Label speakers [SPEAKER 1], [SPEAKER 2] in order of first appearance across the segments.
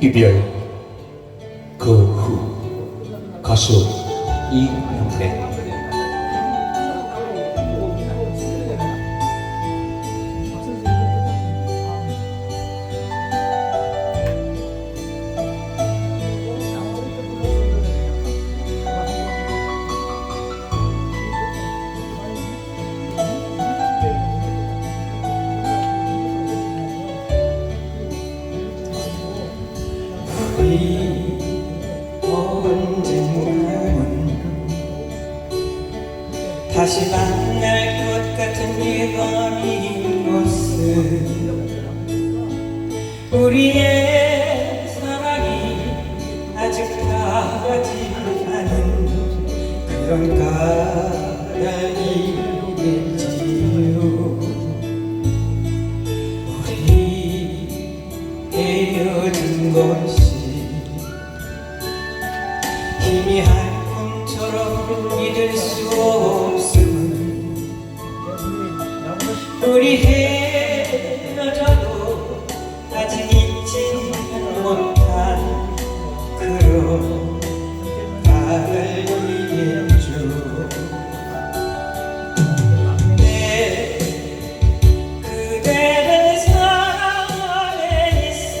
[SPEAKER 1] 이별 그 후 가수 이영래
[SPEAKER 2] 언젠가는 다시 만날 것 같은 이번 이곳은 우리의 사랑이 아직 가지 않은 그런 까닭이겠지요. 우리 헤어진 것이 수 없음. 우리 헤어져도 아직 잊지 못한 그런 달이겠죠 내 그대를 사랑하네 있어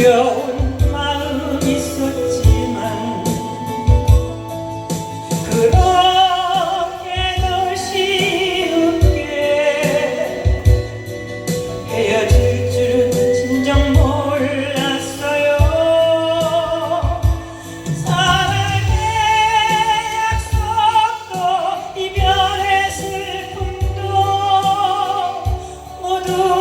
[SPEAKER 2] 두려운 마음 있었지만 그렇게도 쉽게 헤어질 줄은 진정 몰랐어요. 사랑의 약속도 이별의 슬픔도 모두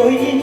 [SPEAKER 2] твої